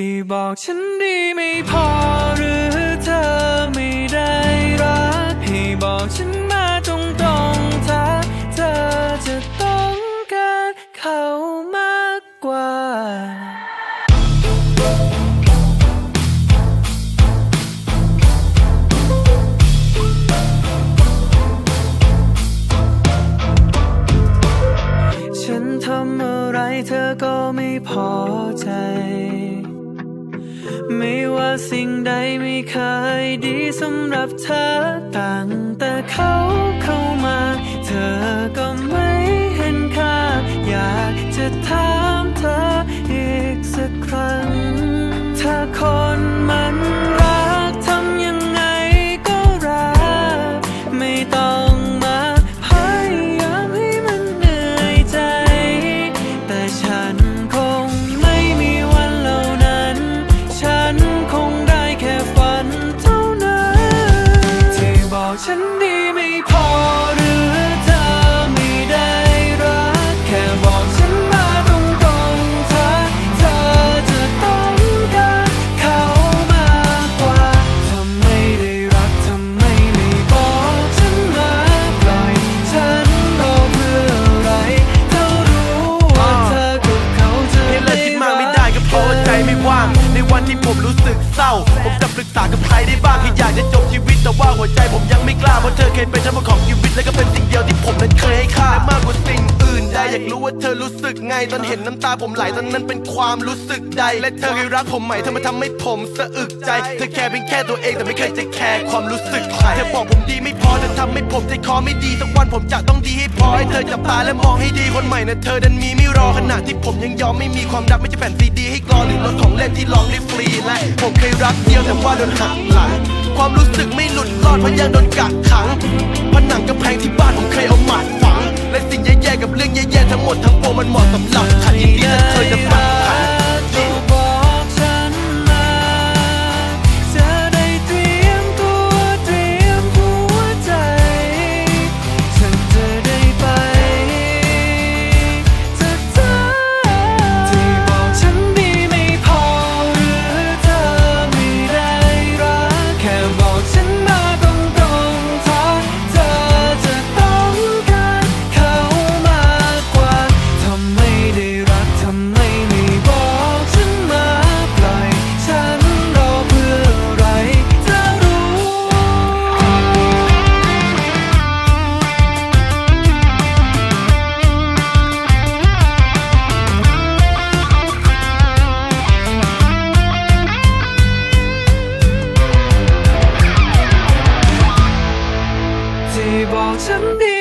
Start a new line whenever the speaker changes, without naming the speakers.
ที่บอกฉันดีไม่พอหรือเธอไม่ได้รัก ให้บอกฉันมาตรงๆถ้าเธอจะต้องการเขามากกว่า ฉันทำอะไรเธอก็ไม่พอใจ ไม่ว่าสิ่งใดไม่เคยดีสำหรับเธอตั้งแต่เขาเข้ามา เธอก็ไม่เห็นค่า อยากจะถามเธออีกสักครั้งถ้าคน วันที่
ผมรู้สึกเศร้า ผมจะปรึกษากับใครได้บ้างค่อยากจะจบชีวิตแต่ว่าหัวใจผมยังไม่กล้าเพราะเธอเคยเป็นทั้งหมดของชีวิตและก็เป็นสิ่งเดียวที่ผมนั้นเคยให้ค่าและมากกว่าสิ่งอื่นใดอยากรู้ว่าเธอรู้สึกไงตอนเห็นน้ำตาผมไหลตอนนั้นเป็นความรู้สึกใด และเธอเคยรักผมไหมเธอมาทำให้ผมสะอึกใจ เธอแค่เป็นแค่ตัวเองแต่ไม่เคยจะแคร์ความรู้สึกใครเธอบอกผมดีไม่พอเธอทำ ผมใจคอไม่ดีสักวันผมจะต้องดีให้พอให้เธอจับตาและมองให้ดีคนใหม่นะเธอดันมีไม่รอขณะที่ผมยังยอมไม่มีความรักไม่ใช่แผ่นซีดีให้กรอหรือรถของเล่นที่ลองได้ฟรีและผมเคยรักเดียวแต่ว่าโดนหักหลังความรู้สึกไม่หลุดรอดเพราะยังโดนกักขังผนังกำแพงที่บ้านผมเคยเอาหมัดฝัง และสิ่งแย่ๆกับเรื่องแย่ๆทั้งหมดทั้งปวงมันเหมาะสำหรับฉันยินดีถ้าเธอจะฟังฉัน someday